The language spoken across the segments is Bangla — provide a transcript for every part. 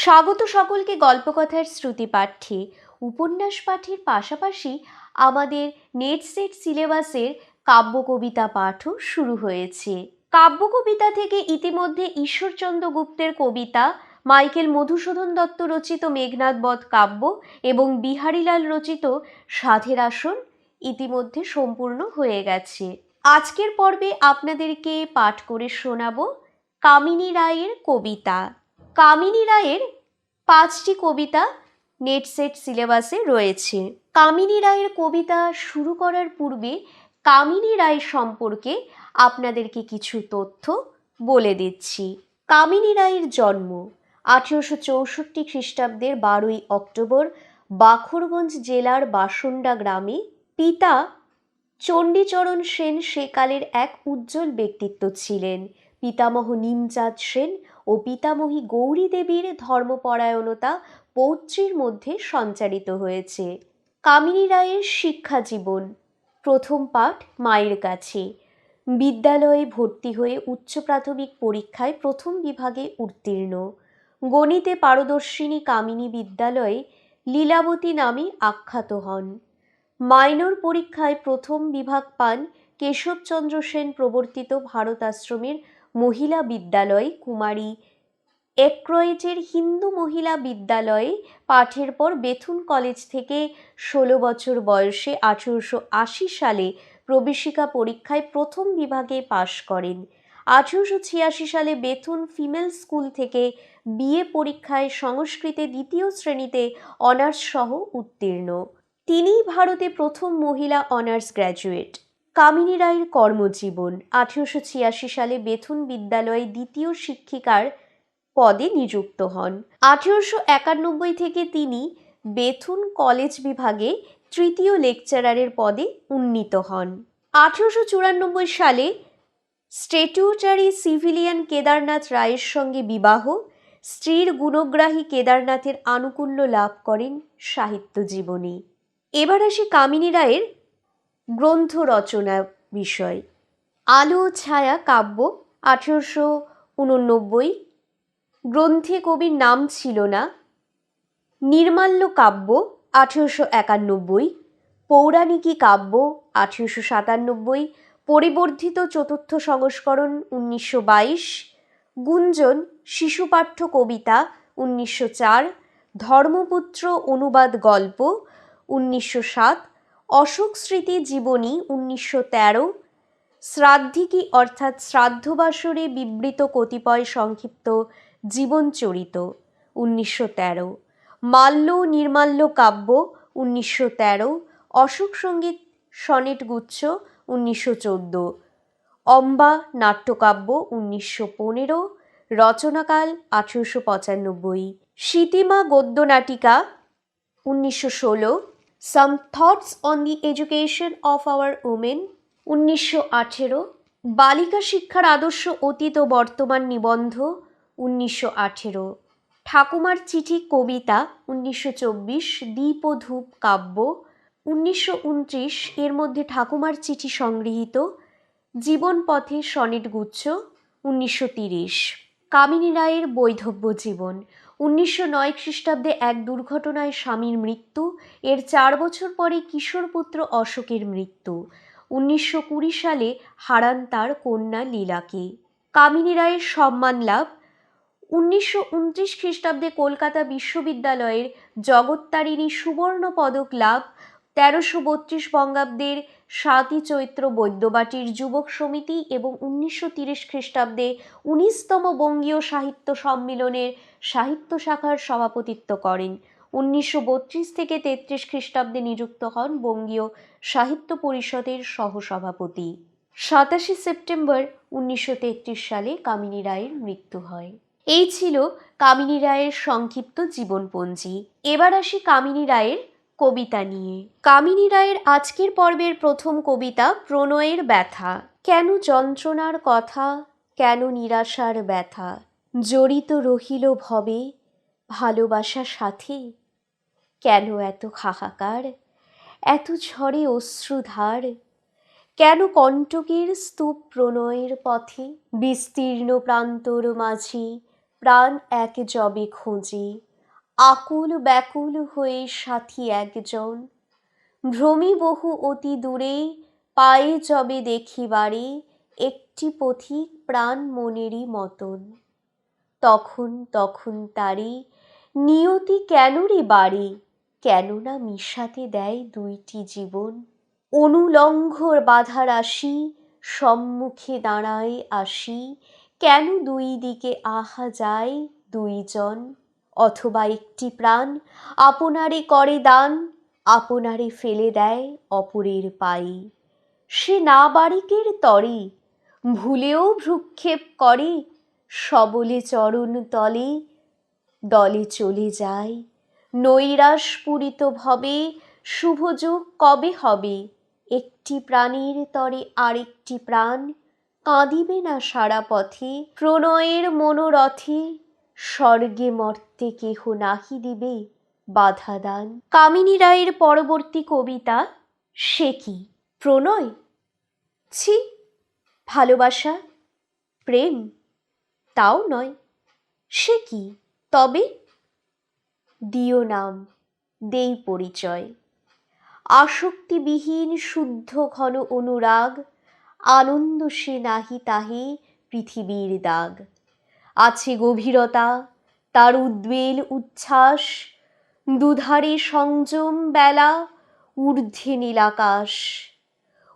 স্বাগত সকলকে গল্পকথার শ্রুতি পাঠ্যে উপন্যাস পাঠের পাশাপাশি আমাদের নেট সেট সিলেবাসের কাব্য কবিতা পাঠও শুরু হয়েছে। কাব্য কবিতা থেকে ইতিমধ্যে ঈশ্বরচন্দ্র গুপ্তের কবিতা, মাইকেল মধুসূদন দত্ত রচিত মেঘনাদ বধ কাব্য এবং বিহারীলাল রচিত সাধের আসন ইতিমধ্যে সম্পূর্ণ হয়ে গেছে। আজকের পর্বে আপনাদেরকে পাঠ করে শোনাবো কামিনী রায়ের কবিতা। কামিনী রায়ের পাঁচটি কবিতা নেট সেট সিলেবাসে রয়েছে। কামিনী রায়ের কবিতা শুরু করার পূর্বে কামিনী রায় সম্পর্কে আপনাদেরকে কিছু তথ্য বলে দিচ্ছি। কামিনী রায়ের জন্ম আঠেরোশো চৌষট্টি খ্রিস্টাব্দের বারোই অক্টোবর বাখরগঞ্জ জেলার বাসন্ডা গ্রামে পিতা চণ্ডীচরণ সেন সেকালের এক উজ্জ্বল ব্যক্তিত্ব ছিলেন। পিতামহ নিমচাঁদ সেন ও পিতামহী গৌরী দেবীর ধর্মপরায়ণতা পৌত্রীর মধ্যে সঞ্চারিত হয়েছে। কামিনী রায়ের শিক্ষা জীবন। প্রথম পাঠ মায়ের কাছে। বিদ্যালয়ে ভর্তি হয়ে উচ্চ প্রাথমিক পরীক্ষায় প্রথম বিভাগে উত্তীর্ণ। গণিতে পারদর্শিনী কামিনী বিদ্যালয়ে লীলাবতী নামে আখ্যাত হন। মাইনর পরীক্ষায় প্রথম বিভাগ পান কেশবচন্দ্র সেন প্রবর্তিত ভারত আশ্রমের মহিলা বিদ্যালয়, কুমারী একরয়েজের হিন্দু মহিলা বিদ্যালয়ে পাঠের পর বেথুন কলেজ থেকে ষোলো বছর বয়সে আঠেরোশো আশি সালে প্রবেশিকা পরীক্ষায় প্রথম বিভাগে পাশ করেন। আঠেরোশো ছিয়াশি সালে বেথুন ফিমেল স্কুল থেকে বিএ পরীক্ষায় সংস্কৃতে দ্বিতীয় শ্রেণীতে অনার্স সহ উত্তীর্ণ। তিনিই ভারতে প্রথম মহিলা অনার্স গ্র্যাজুয়েট। কামিনী রায়ের কর্মজীবন। আঠেরোশো ছিয়াশি সালে বেথুন বিদ্যালয়ে দ্বিতীয় শিক্ষিকার পদে নিযুক্ত হন। আঠেরোশো একানব্বই থেকে তিনি বেথুন কলেজ বিভাগে তৃতীয় লেকচারারের পদে উন্নীত হন। আঠেরোশো চুরানব্বই সালে স্টেটিউটারি সিভিলিয়ান কেদারনাথ রায়ের সঙ্গে বিবাহ, স্ত্রীর গুণগ্রাহী কেদারনাথের আনুকূল্য লাভ করেন সাহিত্য জীবনী। এবার আসি কামিনী রায়ের গ্রন্থ রচনা বিষয়। আলো, ছায়া, কাব্য, আঠেরোশো উননব্বই। গ্রন্থে কবির নাম ছিল না। নির্মাল্য কাব্য, আঠেরোশো একানব্বই। পৌরাণিকী কাব্য, আঠেরোশো সাতানব্বই। পরিবর্ধিত চতুর্থ সংস্করণ, উনিশশো বাইশ। গুঞ্জন, শিশুপাঠ্য কবিতা, উনিশশো চার। ধর্মপুত্র অনুবাদ গল্প, উনিশশো সাত। অশোক স্মৃতি জীবনী উনিশশো তেরো, শ্রাদ্ধিকী অর্থাৎ শ্রাদ্ধবাসরে বিবৃত কতিপয় সংক্ষিপ্ত জীবনচরিত উনিশশো তেরো, মাল্য নির্মাল্য কাব্য উনিশশো তেরো, অশোক সংগীত সনেট গুচ্ছ উনিশশো চোদ্দ, অম্বা নাট্যকাব্য উনিশশো পনেরো, রচনাকাল আঠেরোশো পঁচানব্বই, সীতিমা গদ্য নাটিকা উনিশশো ষোলো some thoughts on the education of our women উনিশশো আঠেরো, বালিকা শিক্ষার আদর্শ অতীত ও বর্তমান নিবন্ধ, উনিশশো আঠেরো। ঠাকুমার চিঠি কবিতা, উনিশশো চব্বিশ দ্বীপ ও ধূপ কাব্য, উনিশশো উনত্রিশ, এর মধ্যে ঠাকুমার চিঠি সংগৃহীত, জীবন পথে সনেট গুচ্ছ উনিশশো তিরিশ। কামিনী রায়ের বৈধব্য জীবন। উনিশশো নয় খ্রিস্টাব্দে এক দুর্ঘটনায় স্বামীর মৃত্যু, এর চার বছর পরে কিশোর পুত্র অশোকের মৃত্যু। উনিশশো কুড়ি সালে হারান তার কন্যা লীলাকে। কামিনী রায়ের সম্মান লাভ। উনিশশো উনত্রিশ খ্রিস্টাব্দে কলকাতা বিশ্ববিদ্যালয়ের জগত্তারিণী সুবর্ণ পদক লাভ। তেরোশো বত্রিশ বঙ্গাব্দের সাতই চৈত্র বৈদ্যবাটির যুবক সমিতি এবং উনিশশো তিরিশ খ্রিস্টাব্দে উনিশতম বঙ্গীয় সাহিত্য সম্মিলনের সাহিত্য শাখার সভাপতিত্ব করেন। উনিশশো বত্রিশ থেকে তেত্রিশ খ্রিস্টাব্দে নিযুক্ত হন বঙ্গীয় সাহিত্য পরিষদের সহসভাপতি। সাতাশে সেপ্টেম্বর উনিশশো তেত্রিশ সালে কামিনী রায়ের মৃত্যু হয়। এই ছিল কামিনী রায়ের সংক্ষিপ্ত জীবনপঞ্জি। এবার আসি কামিনী রায়ের কবিতা নিয়ে। কামিনী রায়ের আজকের পর্বের প্রথম কবিতা, প্রণয়ের ব্যথা। কেন যন্ত্রণার কথা, কেন নিরাশার ব্যথা? জড়িত রহিল ভবে, ভালোবাসা সাথে? কেন এত হাহাকার, এত ঝড়ে অশ্রুধার? কেন কণ্টকের স্তূপ প্রণয়ের পথে, বিস্তীর্ণ প্রান্তর মাঝি, প্রাণ এক জবে খোঁজে? আকুল ব্যাকুল হয়ে সাথী একজন। ভ্রমি বহু অতি দূরে, পায়ে যবে দেখিবারে একটি পথিক প্রাণ মনেরই মতন। তখন তখন তারে নিয়তি কেন রে বাড়ে, কেননা মিশাতে দেয় দুইটি জীবন। অনুলঙ্ঘ বাধার আসি, সম্মুখে দাঁড়ায় আসি, কেন দুই দিকে আহা যায় দুইজন। অথবা একটি প্রাণ আপনারে করে দান আপনারে ফেলে দেয় অপরের পায়ে সে না বারিকের তরে, ভুলেও ভ্রুক্ষেপ করে, সবলে চরণ তলে, দলে চলে যায়। নৈরাশপূরিত ভবে শুভযোগ কবে হবে? একটি প্রাণীর তরে আরেকটি প্রাণ, কাঁদিবে না সারা পথে প্রণয়ের মনোরথে। স্বর্গে মর্তে কেহ নাহি দিবে বাধা দান। কামিনী রায়ের পরবর্তী কবিতা সে কি? প্রণয়? ছি, ভালোবাসা, প্রেম, তাও নয়। সে কি? তবে দিও নাম, দেই পরিচয়। আসক্তিবিহীন, শুদ্ধ, ঘন অনুরাগ, আনন্দ সে নাহি তাহে পৃথিবীর দাগ। আছে গভীরতা, তার উদ্বেল উচ্ছ্বাস, দুধারে সংযম বেলা, ঊর্ধ্বে নীলাকাশ।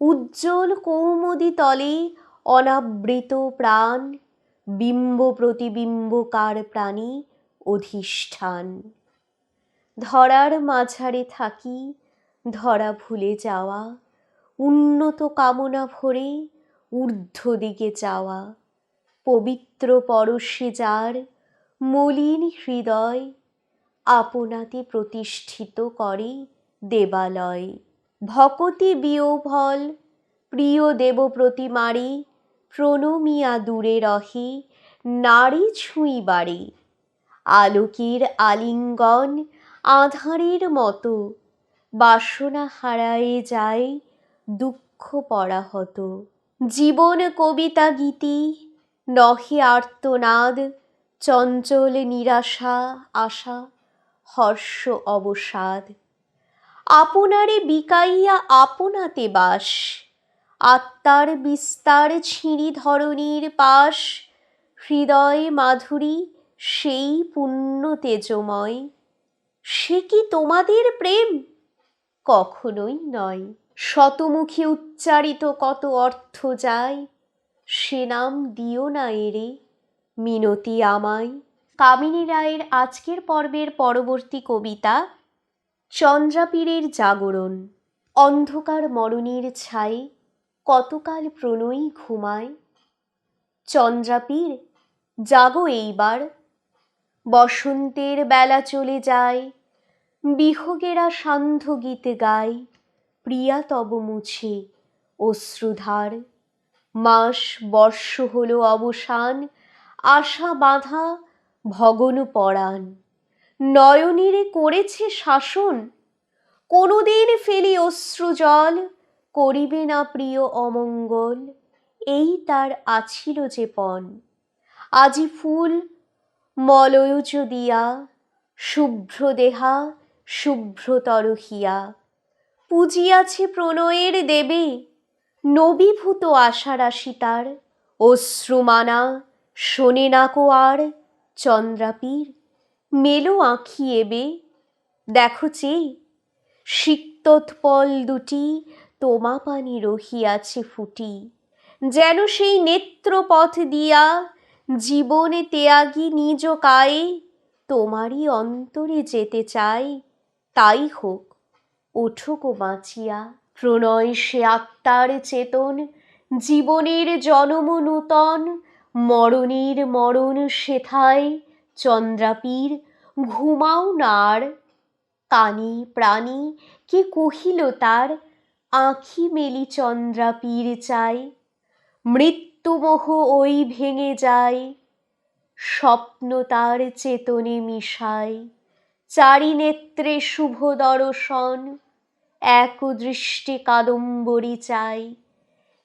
উজ্জ্বল কৌমদি তলে অনাবৃত প্রাণ, বিম্ব প্রতিবিম্বকার প্রাণী অধিষ্ঠান। ধরার মাঝারে থাকি, ধরা ভুলে যাওয়া, উন্নত কামনা ভরে ঊর্ধ্ব দিকে চাওয়া। পবিত্র পরশে যার মলিন হৃদয় আপনাতে প্রতিষ্ঠিত করে দেবালয়। ভকতি বিয়োভল, প্রিয় দেব প্রতিমারে, প্রণমিয়া দূরে রহে, নারী ছুঁই বাড়ে। আলোকের আলিঙ্গন আধারের মতো, বাসনা হারায়ে যায় দুঃখ পরাহত। জীবন কবিতা গীতি নহে আর্তনাদ, চঞ্চল নিরাশা, আশা, হর্ষ অবসাদ। আপনারে বিকাইয়া আপনাতে বাস, আত্মার বিস্তার ছিঁড়ি ধরণীর পাশ, হৃদয় মাধুরী সেই পুণ্য তেজময়, সে কি তোমাদের প্রেম? কখনোই নয়। শতমুখী উচ্চারিত কত অর্থ যায় সে নাম দিও না এরে। মিনতি আমায়। কামিনী রায়ের আজকের পর্বের পরবর্তী কবিতা, চন্দ্রাপীরের জাগরণ। অন্ধকার মরণের ছাই কতকাল প্রণয়ী ঘুমায়। চন্দ্রাপীর, জাগো এইবার। বসন্তের বেলা চলে যায়। বিহগেরা সান্ধ্য গীত গায়। প্রিয়া তব মুছে অশ্রুধার। মাস, বর্ষ হলো অবসান, আশা বাঁধা ভগন পরাণ। নয়নীরে করেছে শাসন, কোনোদিন ফেলি অশ্রু জল, করিবে না প্রিয় অমঙ্গল, এই তার আছিল যে পণ। আজি ফুল, মলয়জ দিয়া, শুভ্র দেহা, শুভ্রতর হিয়া। পুজিয়াছে প্রণয়ের দেবে নবীভূত আশারাশি তার। অশ্রুমানা, শোনে না কো আর চন্দ্রাপীর মেলো আঁখি এবে, দেখো চেয়ে সিক্তোৎপল দুটি, তোমা পানি রহিয়াছে ফুটি। যেন সেই নেত্রপথ দিয়া, জীবনে তেয়াগি নিজ কায়ে, তোমারই অন্তরে যেতে চাই। তাই হোক, ওঠো গো বাঁচিয়া। প্রণয় সে আত্মার চেতন, জীবনের জনম নূতন, মরণের মরণ সেথায়, চন্দ্রাপীর ঘুমাও নার, কানি প্রাণী কে কহিল তার, আঁখি মেলি চন্দ্রাপীর চাই মৃত্যুমোহ ওই ভেঙে যায়, স্বপ্ন তার চেতনে মিশায়, চারি নেত্রে শুভ দর্শন এক দৃষ্টি কাদম্বরী চাই,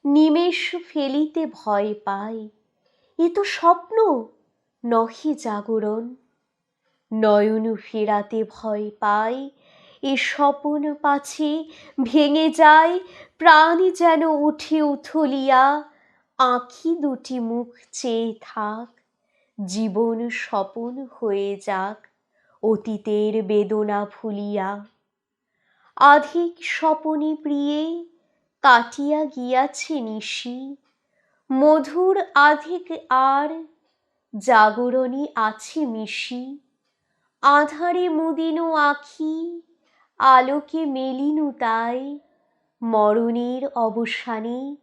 নিমেষ ফেলিতে ভয় পাই। এ তো স্বপ্ন, নহে জাগরণ। নয়ন ফেরাতে ভয় পাই, এ স্বপন পাছে ভেঙে যায়, প্রাণ যেন উঠে উথলিয়া, আঁখি দুটি মুখ চেয়ে থাক, জীবন স্বপন হয়ে যাক, অতীতের বেদনা ভুলিয়া। আধিক স্বপনে প্রিয়ে কাটিয়া গিয়াছে নিশি। মধুর আধিক আর জাগরণী আছে মিশি। আধারে মুদিনু আখি, আলোকে মেলিনু তাই, মরণের অবসানে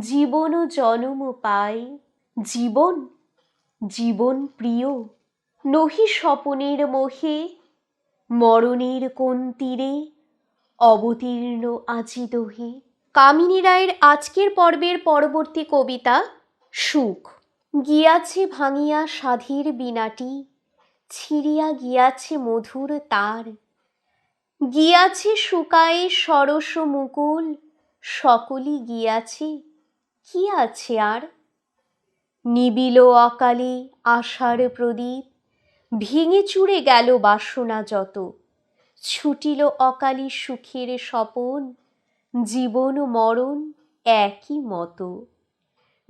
জীবন জনম পায়। জীবন জীবন প্রিয়, নহি স্বপনের মোহে, মরণের কোন তীরে অবতীর্ণ আজি দোহে। কামিনী রায়ের আজকের পর্বের পরবর্তী কবিতা, সুখ। গিয়াছে ভাঙিয়া সাধীর বিনাটি, ছিঁড়িয়া গিয়াছে মধুর তার। গিয়াছে শুকায়ে সরস মুকুল, সকলই গিয়াছে, কি আছে আর? নিবিল অকালে আশার প্রদীপ, ভেঙে চুড়ে গেল বাসনা যত। ছুটিল অকালি সুখের স্বপন, জীবন মরণ একই মতো।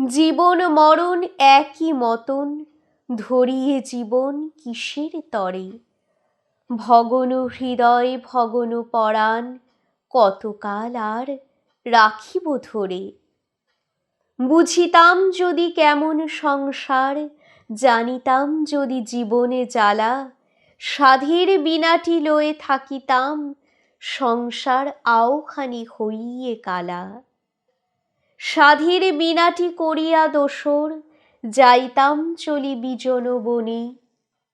জীবন মরণ একই মতন, ধরিয়ে জীবন কিসের তরে? ভগন হৃদয়, ভগন পরাণ, কতকাল আর রাখিব ধরে? বুঝিতাম যদি কেমন সংসার, জানিতাম যদি জীবনে জ্বালা সাধের বিনাটি লয়ে থাকিতাম, সংসার আওখানি হইয়ে কালা। সাধের বিনাটি করিয়া দোসর, যাইতাম চলি বিজন বনে।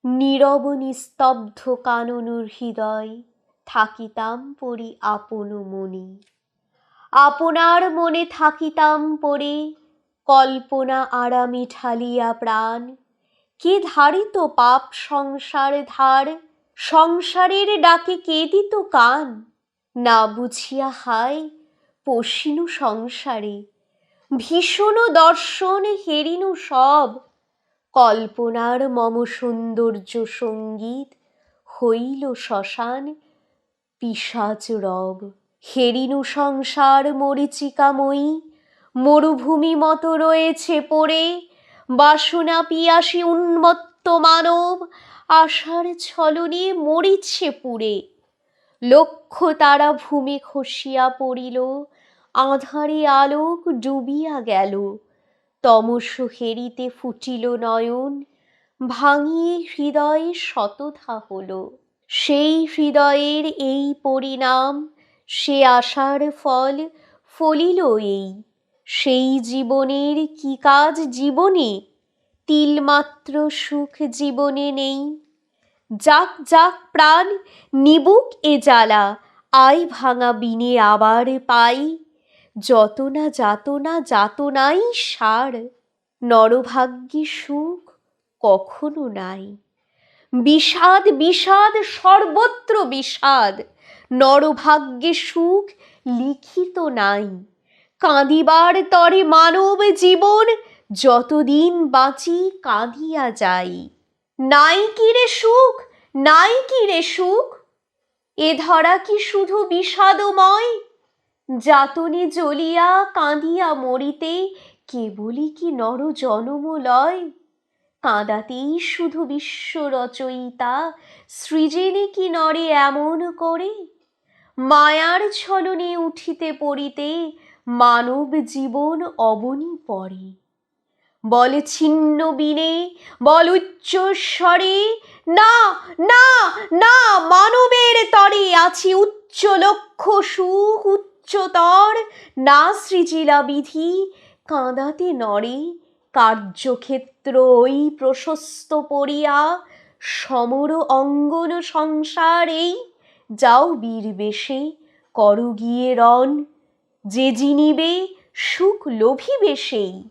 নীরব নিস্তব্ধ কাননুর হৃদয়, থাকিতাম পরি আপন মনে। আপনার মনে থাকিতাম পরে, কল্পনা আরামে ঠালিয়া প্রাণ কে ধারিত পাপ সংসার ধার? সংসারের ডাকে কে দিত কান? না বুঝিয়া হায়, পশিনু সংসারে। ভীষণ দর্শন হেরিনু সব। কল্পনার মম সৌন্দর্য সংগীত হইল শ্মশান পিসাচ রব। হেরিনু সংসার মরিচিকাময়ী, মরুভূমি মতো রয়েছে পড়ে। বাসনা পিয়াসী উন্মত্ত মানব আশার ছলনে মরিছে পুড়ে লক্ষ তারা ভূমি খসিয়া পড়িল, আধারে আলোক ডুবিয়া গেল। তমস হেরিতে ফুটিল নয়ন, ভাঙিয়ে হৃদয়ে শতধা হলো। সেই হৃদয়ের এই পরিণাম, সে আশার ফল ফলিল এই। সেই জীবনের কি কাজ জীবনে? তিলমাত্র সুখ জীবনে নেই। যাক যাক, প্রাণ, নিবুক এ জ্বালা, আই ভাঙা বিনে আবার পাই। যত না যাতনা যাতনাই সার, নরভাগ্যে সুখ কখনো নাই। বিষাদ বিষাদ, সর্বত্র বিষাদ, নরভাগ্যে সুখ লিখিত নাই। কাঁদিবার তরে মানব জীবন, যতদিন বাঁচি কাঁদিয়া যাই। নাই কি রে সুখ, নাই কি রে সুখ? এ ধরা কি শুধু বিষাদময়? যাতনে জ্বলিয়া কাঁদিয়া মরিতে কেবলই কি নর জনম লয় কাঁদাতেই শুধু বিশ্ব রচয়িতা, সৃজেনে কি নরে এমন করে? মায়ার ছলনে উঠিতে পড়িতে মানব জীবন অবনী পরে। বল ছিন্ন বিনে, বল উচ্চ স্বরে, না না না, মানবের তরে আছি উচ্চ লক্ষ্য সুখ উচ্চতর। না সৃজিলা বিধি, কাঁদাতে নরে কার্যক্ষেত্র ওই প্রশস্ত পড়িয়া, সমর অঙ্গন সংসার এই যাও বীর বেশে, কর গিয়ে রণ। যে জিনিবে সুখ লোভিবে সেই।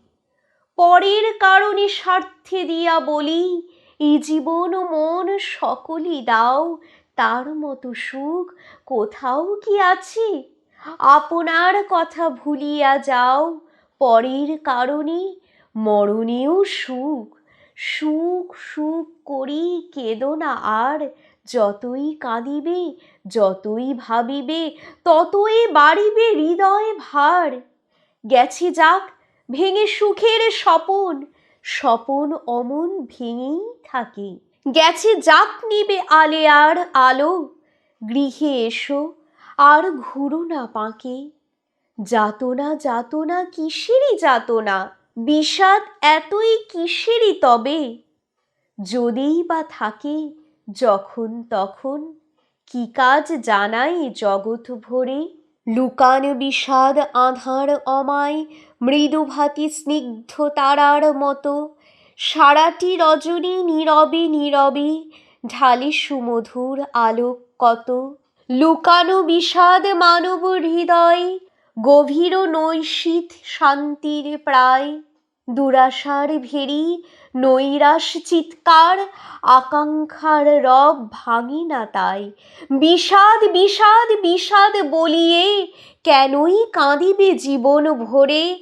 পরের কারণে স্বার্থে দিয়া বলি এই জীবন মন সকলই দাও, তার মতো সুখ কোথাও কি আছে? আপনার কথা ভুলিয়া যাও, পরের কারণে মরণেও সুখ। সুখ সুখ করি কেঁদো না আর, যতই কাঁদিবে যতই ভাবিবে, ততই বাড়িবে হৃদয় ভার। গেছে যাক ভেঙে সুখের স্বপন স্বপন অমন ভেঙেই থাকে। গেছে যাক নিবে আলে আর আলো, গৃহে এসো আর ঘুরো না পাঁকে। যাতনা যাতনা কিসেরই যাতনা বিষাদ এতই কিসেরই তবে। যদিই বা থাকে যখন তখন কি কাজ জানাই জগৎ ভরে? লুকান বিষাদ আধার অমায়, মৃদুভাতি স্নিগ্ধ তারার মতো। সারাটি রজনী নীরবে নীরবে, ঢালি সুমধুর আলোক কত। লুকানো বিষাদ মানব হৃদয়, গভীর নৈশীত শান্তির প্রায়। দুরাশার ভেরি নৈরাশ চিৎকার, আকাঙ্ক্ষার রব ভাঙে না তাই। বিষাদ বিষাদ বিষাদ বলিয়ে কেনই কাঁদিবে জীবন ভরে?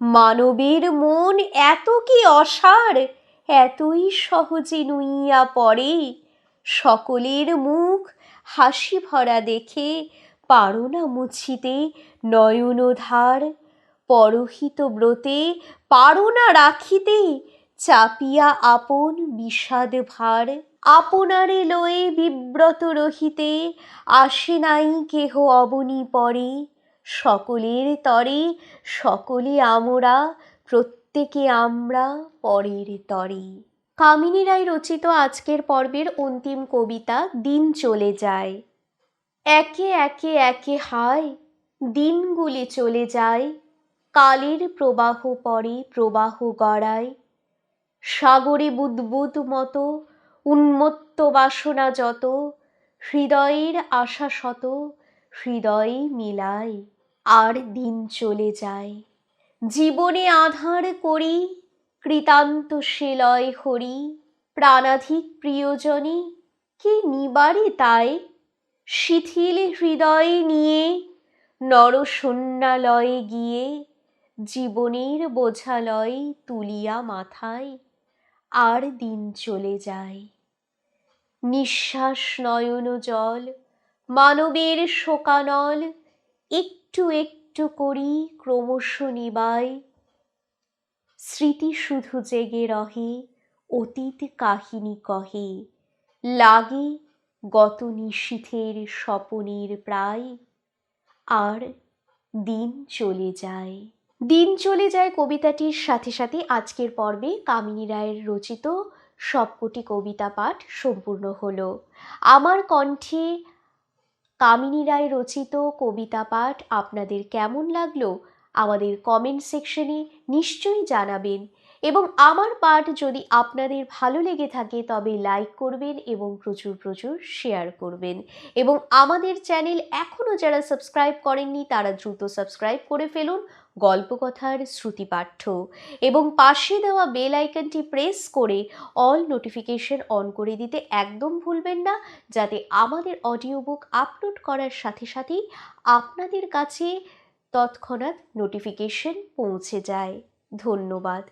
মানবের মন এত কি অসার, এতই সহজে নুইয়া পড়ে। সকলের মুখ হাসি ভরা দেখে পারো না মুছিতে নয়নধার, পরহিত ব্রতে পারো না রাখিতে চাপিয়া আপন বিষাদ ভার, আপনারে লয়ে বিব্রত রহিতে আসে নাই কেহ অবনী পরে। সকলের তরে সকলে আমরা, প্রত্যেকে আমরা পরের তরে। কামিনী রায় রচিত আজকের পর্বের অন্তিম কবিতা, দিন চলে যায়। একে একে একে হায়, দিনগুলি চলে যায়। কালের প্রবাহ পরে প্রবাহ গড়ায়। সাগরে বুদবুদ মতো, উন্মত্ত বাসনা যত, হৃদয়ের আশা শত, হৃদয়ে মিলায়, আর দিন চলে যায়। জীবনে আধার করি, কৃতান্ত সেলয় হরি, প্রাণাধিক প্রিয়জনে, কে নিবারে তাই? শিথিল হৃদয় নিয়ে নরশূন্যালয়ে গিয়ে, জীবনের বোঝালয় তুলিয়া মাথায়। আর দিন চলে যায়। নিঃশ্বাস নয়ন জল, মানবের শোকানল, একটু একটু করি ক্রমশ নিবায়। স্মৃতি শুধু জেগে রহে, অতীত কাহিনী কহে। লাগে গত নিশীথের স্বপনের প্রায়, আর দিন চলে যায়। দিন চলে যায় কবিতাটির সাথে সাথে আজকের পর্বে কামিনী রায়ের রচিত সবকটি কবিতা পাঠ সম্পূর্ণ হলো। আমার কণ্ঠে কামিনী রায় রচিত কবিতা পাঠ আপনাদের কেমন লাগল আমাদের কমেন্ট সেকশনে নিশ্চয়ই জানাবেন এবং আমার পাঠ যদি আপনাদের ভালো লেগে থাকে তবে লাইক করবেন এবং প্রচুর প্রচুর শেয়ার করবেন এবং আমাদের চ্যানেল এখনও যারা সাবস্ক্রাইব করেননি তারা দ্রুত সাবস্ক্রাইব করে ফেলুন। গল্পকথার শ্রুতিপাঠ্য এবং পাশে দেওয়া বেল আইকনটি প্রেস করে অল নোটিফিকেশন অন করে দিতে একদম ভুলবেন না, যাতে আমাদের অডিও বুক আপলোড করার সাথে সাথেই আপনাদের কাছে তৎক্ষণাৎ নোটিফিকেশন পৌঁছে যায়। ধন্যবাদ।